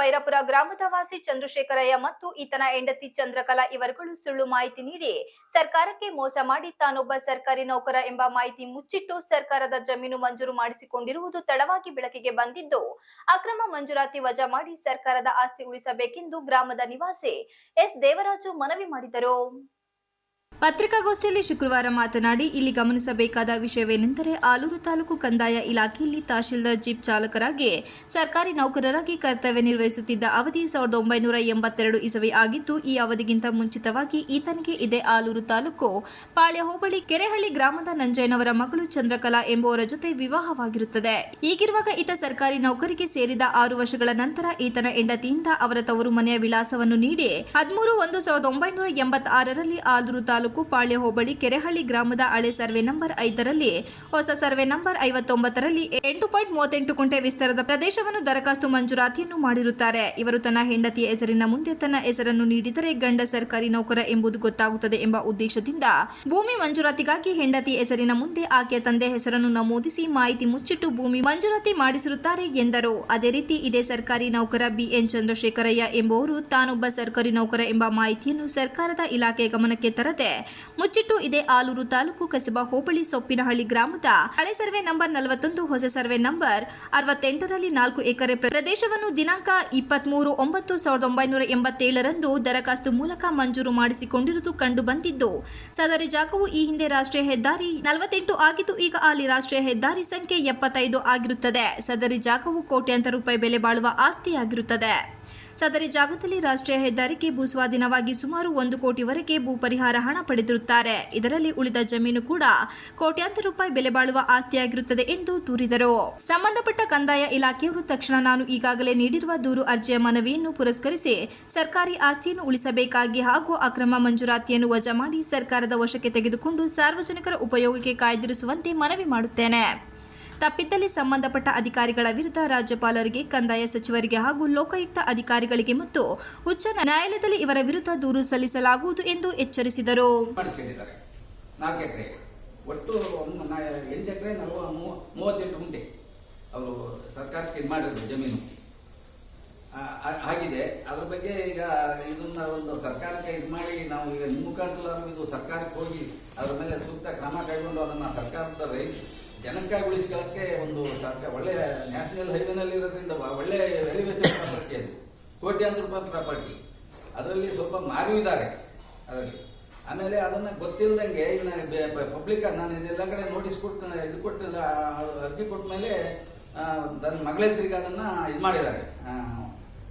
ಬೈರಪುರ ಗ್ರಾಮದ ವಾಸಿ ಚಂದ್ರಶೇಖರಯ್ಯ ಮತ್ತು ಈತನ ಹೆಂಡತಿ ಚಂದ್ರಕಲಾ ಇವರುಗಳು ಸುಳ್ಳು ಮಾಹಿತಿ ನೀಡಿ ಸರ್ಕಾರಕ್ಕೆ ಮೋಸ ಮಾಡಿ ತಾನೊಬ್ಬ ಸರ್ಕಾರಿ ನೌಕರ ಎಂಬ ಮಾಹಿತಿ ಮುಚ್ಚಿಟ್ಟು ಸರ್ಕಾರದ ಜಮೀನು ಮಂಜೂರು ಮಾಡಿಸಿಕೊಂಡಿರುವುದು ತಡವಾಗಿ ಬೆಳಕಿಗೆ ಬಂದಿದ್ದು, ಅಕ್ರಮ ಮಂಜೂರಾತಿ ವಜಾ ಮಾಡಿ ಸರ್ಕಾರದ ಆಸ್ತಿ ಉಳಿಸಬೇಕೆಂದು ಗ್ರಾಮದ ನಿವಾಸಿ ಎಸ್. ದೇವರಾಜು ಮನವಿ ಮಾಡಿದರು. ಪತ್ರಿಕಾಗೋಷ್ಠಿಯಲ್ಲಿ ಶುಕ್ರವಾರ ಮಾತನಾಡಿ, ಇಲ್ಲಿ ಗಮನಿಸಬೇಕಾದ ವಿಷಯವೇನೆಂದರೆ ಆಲೂರು ತಾಲೂಕು ಕಂದಾಯ ಇಲಾಖೆಯಲ್ಲಿ ತಹಶೀಲ್ದಾರ್ ಜೀಪ್ ಚಾಲಕರಾಗಿ ಸರ್ಕಾರಿ ನೌಕರರಾಗಿ ಕರ್ತವ್ಯ ನಿರ್ವಹಿಸುತ್ತಿದ್ದ ಅವಧಿ ಸಾವಿರದ ಒಂಬೈನೂರ ಎಂಬತ್ತೆರಡು ಇಸವಿ ಆಗಿದ್ದು, ಈ ಅವಧಿಗಿಂತ ಮುಂಚಿತವಾಗಿ ಈತನಿಗೆ ಇದೇ ಆಲೂರು ತಾಲೂಕು ಪಾಳ್ಯ ಹೋಬಳಿ ಕೆರೆಹಳ್ಳಿ ಗ್ರಾಮದ ನಂಜಯ್ಯನವರ ಮಗಳು ಚಂದ್ರಕಲಾ ಎಂಬುವರ ಜೊತೆ ವಿವಾಹವಾಗಿರುತ್ತದೆ. ಈಗಿರುವಾಗ ಈತ ಸರ್ಕಾರಿ ನೌಕರಿಗೆ ಸೇರಿದ ಆರು ವರ್ಷಗಳ ನಂತರ ಈತನ ಹೆಂಡತಿಯಿಂದ ಅವರ ತವರು ಮನೆಯ ವಿಳಾಸವನ್ನು ನೀಡಿ, ಹದಿಮೂರು ಒಂದು ಸಾವಿರದ ಒಂಬೈನೂರ ಎಂಬತ್ತಾರರಲ್ಲಿ ಆಲೂರು ತಾಲೂಕು ಪಾಳ್ಯ ಹೋಬಳಿ ಕೆರೆಹಳ್ಳಿ ಗ್ರಾಮದ ಹಳೆ ಸರ್ವೆ ನಂಬರ್ ಐದರಲ್ಲಿ ಹೊಸ ಸರ್ವೆ ನಂಬರ್ ಐವತ್ತೊಂಬತ್ತರಲ್ಲಿ ಎಂಟು ಪಾಯಿಂಟ್ ಮೂವತ್ತೆಂಟು ಕುಂಟೆ ವಿಸ್ತಾರದ ಪ್ರದೇಶವನ್ನು ದರಖಾಸ್ತು ಮಂಜೂರಾತಿಯನ್ನು ಮಾಡಿರುತ್ತಾರೆ. ಇವರು ತನ್ನ ಹೆಂಡತಿಯ ಹೆಸರಿನ ಮುಂದೆ ತನ್ನ ಹೆಸರನ್ನು ನೀಡಿದರೆ ಗಂಡ ಸರ್ಕಾರಿ ನೌಕರ ಎಂಬುದು ಗೊತ್ತಾಗುತ್ತದೆ ಎಂಬ ಉದ್ದೇಶದಿಂದ ಭೂಮಿ ಮಂಜೂರಾತಿಗಾಗಿ ಹೆಂಡತಿ ಹೆಸರಿನ ಮುಂದೆ ಆಕೆಯ ತಂದೆ ಹೆಸರನ್ನು ನಮೂದಿಸಿ ಮಾಹಿತಿ ಮುಚ್ಚಿಟ್ಟು ಭೂಮಿ ಮಂಜೂರಾತಿ ಮಾಡಿಸಿರುತ್ತಾರೆ ಎಂದರು. ಅದೇ ರೀತಿ ಇದೇ ಸರ್ಕಾರಿ ನೌಕರ ಬಿಎನ್ ಚಂದ್ರಶೇಖರಯ್ಯ ಎಂಬುವರು ತಾನೊಬ್ಬ ಸರ್ಕಾರಿ ನೌಕರ ಎಂಬ ಮಾಹಿತಿಯನ್ನು ಸರ್ಕಾರದ ಇಲಾಖೆ ಗಮನಕ್ಕೆ ತರದೆ ಮುಚ್ಚಿಟ್ಟು ಇದೆ ಆಲೂರು ತಾಲೂಕು ಕಸಬಾ ಹೋಬಳಿ ಸೊಪ್ಪಿನಹಳ್ಳಿ ಗ್ರಾಮದ ಹಳೆ ಸರ್ವೆ ನಂಬರ್ ನಲವತ್ತೊಂದು, ಹೊಸ ಸರ್ವೆ ನಂಬರ್ ಅರವತ್ತೆಂಟರಲ್ಲಿ ನಾಲ್ಕು ಎಕರೆ ಪ್ರದೇಶವನ್ನು ದಿನಾಂಕ ಇಪ್ಪತ್ಮೂರು ಒಂಬತ್ತು ಸಾವಿರದ ಒಂಬೈನೂರ ಎಂಬತ್ತೇಳರಂದು ದರಖಾಸ್ತು ಮೂಲಕ ಮಂಜೂರು ಮಾಡಿಸಿಕೊಂಡಿರುವುದು ಕಂಡು ಬಂದಿದ್ದು, ಸದರಿ ಜಾಗವು ಈ ಹಿಂದೆ ರಾಷ್ಟ್ರೀಯ ಹೆದ್ದಾರಿ ನಲವತ್ತೆಂಟು ಆಗಿದ್ದು ಈಗ ಅಲ್ಲಿ ರಾಷ್ಟ್ರೀಯ ಹೆದ್ದಾರಿ ಸಂಖ್ಯೆ ಎಪ್ಪತ್ತೈದು ಆಗಿರುತ್ತದೆ. ಸದರಿ ಜಾಗವು ಕೋಟ್ಯಾಂತರ ರೂಪಾಯಿ ಬೆಲೆ ಬಾಳುವ ಆಸ್ತಿಯಾಗಿರುತ್ತದೆ. ಸದರಿ ಜಾಗದಲ್ಲಿ ರಾಷ್ಟ್ರೀಯ ಹೆದ್ದಾರಿಗೆ ಭೂಸ್ವಾಧೀನವಾಗಿ ಸುಮಾರು ಒಂದು ಕೋಟಿವರೆಗೆ ಭೂ ಪರಿಹಾರ ಹಣ ಪಡೆದಿರುತ್ತಾರೆ. ಇದರಲ್ಲಿ ಉಳಿದ ಜಮೀನು ಕೂಡ ಕೋಟ್ಯಾಂತರ ರೂಪಾಯಿ ಬೆಲೆ ಬಾಳುವ ಆಸ್ತಿಯಾಗಿರುತ್ತದೆ ಎಂದು ದೂರಿದರು. ಸಂಬಂಧಪಟ್ಟ ಕಂದಾಯ ಇಲಾಖೆಯವರು ತಕ್ಷಣ ನಾನು ಈಗಾಗಲೇ ನೀಡಿರುವ ದೂರು ಅರ್ಜಿಯ ಮನವಿಯನ್ನು ಪುರಸ್ಕರಿಸಿ ಸರ್ಕಾರಿ ಆಸ್ತಿಯನ್ನು ಉಳಿಸಬೇಕಾಗಿ ಹಾಗೂ ಅಕ್ರಮ ಮಂಜೂರಾತಿಯನ್ನು ವಜಾ ಮಾಡಿ ಸರ್ಕಾರದ ವಶಕ್ಕೆ ತೆಗೆದುಕೊಂಡು ಸಾರ್ವಜನಿಕರ ಉಪಯೋಗಕ್ಕೆ ಕಾಯ್ದಿರಿಸುವಂತೆ ಮನವಿ ಮಾಡುತ್ತೇನೆ. ತಪ್ಪಿದ್ದಲ್ಲಿ ಸಂಬಂಧಪಟ್ಟ ಅಧಿಕಾರಿಗಳ ವಿರುದ್ಧ ರಾಜ್ಯಪಾಲರಿಗೆ, ಕಂದಾಯ ಸಚಿವರಿಗೆ ಹಾಗೂ ಲೋಕಾಯುಕ್ತ ಅಧಿಕಾರಿಗಳಿಗೆ ಮತ್ತು ಉಚ್ಚ ನ್ಯಾಯಾಲಯದಲ್ಲಿ ಇವರ ವಿರುದ್ಧ ದೂರು ಸಲ್ಲಿಸಲಾಗುವುದು ಎಂದು ಎಚ್ಚರಿಸಿದರು. ಒಟ್ಟು ಎಂಟು ಎಕರೆ ಮೂವತ್ತೆಂಟು ಗುಂಟೆ ಅವರು ಸರ್ಕಾರಕ್ಕೆ ಇದು ಮಾಡಿರೋದು ಜಮೀನು. ಆಗಿದೆ. ಅದ್ರ ಬಗ್ಗೆ ಈಗ ಇದನ್ನ ಒಂದು ಸರ್ಕಾರಕ್ಕೆ ಇದು ಮಾಡಿ ನಾವು ಈಗ ನಿಮ್ಮ ಮುಖಾಂತರ ಇದು ಸರ್ಕಾರಕ್ಕೆ ಹೋಗಿ ಅದ್ರ ಮೇಲೆ ಸೂಕ್ತ ಕ್ರಮ ಕೈಗೊಂಡು ಅದನ್ನ ಸರ್ಕಾರದ ರೈತ ಜನಕ್ಕಾಗಿ ಉಳಿಸ್ಕೊಳ್ಳೋಕ್ಕೆ ಒಂದು ಸರ್ಕಾರ ಒಳ್ಳೆ ನ್ಯಾಷನಲ್ ಹೈವೇನಲ್ಲಿ ಇರೋದ್ರಿಂದ ಒಳ್ಳೆ ವೆರಿ ಎಲಿವೇಶನ್ ಪ್ರಾಪರ್ಟಿ ಅದು. ಕೋಟ್ಯಾಂತರ ರೂಪಾಯಿ ಪ್ರಾಪರ್ಟಿ. ಅದರಲ್ಲಿ ಸ್ವಲ್ಪ ಮಾರು ಇದ್ದಾರೆ ಅದರಲ್ಲಿ. ಆಮೇಲೆ ಅದನ್ನು ಗೊತ್ತಿಲ್ಲದಂಗೆ ಇನ್ನು ಪಬ್ಲಿಕ್ ನಾನು ಇದೆಲ್ಲ ಕಡೆ ನೋಟಿಸ್ ಕೊಟ್ಟು, ಇದು ಕೊಟ್ಟು ಅರ್ಜಿ ಕೊಟ್ಟ ಮೇಲೆ ನನ್ನ ಮಗಳ ಹೆಸರಿಗೆ ಅದನ್ನು ಇದು ಮಾಡಿದ್ದಾರೆ.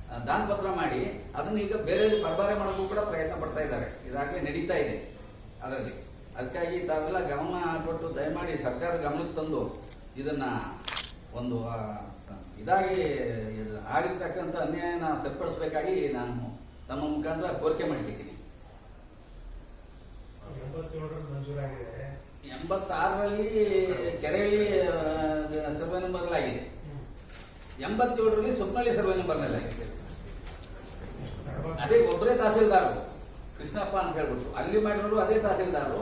ದಾನಪತ್ರ ದಾನ ಪತ್ರ ಮಾಡಿ, ಅದನ್ನ ಈಗ ಬೇರೆ ಬರಬಾರೆ ಮಾಡೋಕ್ಕೂ ಕೂಡ ಪ್ರಯತ್ನ ಪಡ್ತಾ ಇದ್ದಾರೆ. ಇದಾಗಲೇ ನಡೀತಾ ಇದೆ ಅದರಲ್ಲಿ. ಅದಕ್ಕಾಗಿ ತಾವೆಲ್ಲ ಗಮನ ಕೊಟ್ಟು ದಯಮಾಡಿ ಸರ್ಕಾರ ಗಮನಕ್ಕೆ ತಂದು ಇದನ್ನ ಒಂದು ಇದಾಗಿ ಇದು ಆಗಿರ್ತಕ್ಕಂಥ ಅನ್ಯಾಯನ ಸರಿಪಡಿಸಬೇಕಾಗಿ ನಾನು ತಮ್ಮ ಮುಖಾಂತರ ಕೋರಿಕೆ ಮಾಡಿದ್ದೀನಿ ಎಂಬತ್ತಾರರಲ್ಲಿ ಕೆರೆಹಳ್ಳಿ ಸರ್ವೆ ನಂಬರ್ಲಾಗಿದೆ ಎಂಬತ್ತೇಳರಲ್ಲಿ ಸುಪ್ನಳ್ಳಿ ಸರ್ವೆ ನಂಬರ್ನಲ್ಲಾಗಿದೆ. ಅದೇ ಒಬ್ಬರೇ ತಹಸೀಲ್ದಾರರು ಕೃಷ್ಣಪ್ಪ ಅಂತ ಹೇಳ್ಬಿಟ್ಟು ಅಲ್ಲಿ ಮಾಡಿರೋರು ಅದೇ ತಹಸೀಲ್ದಾರರು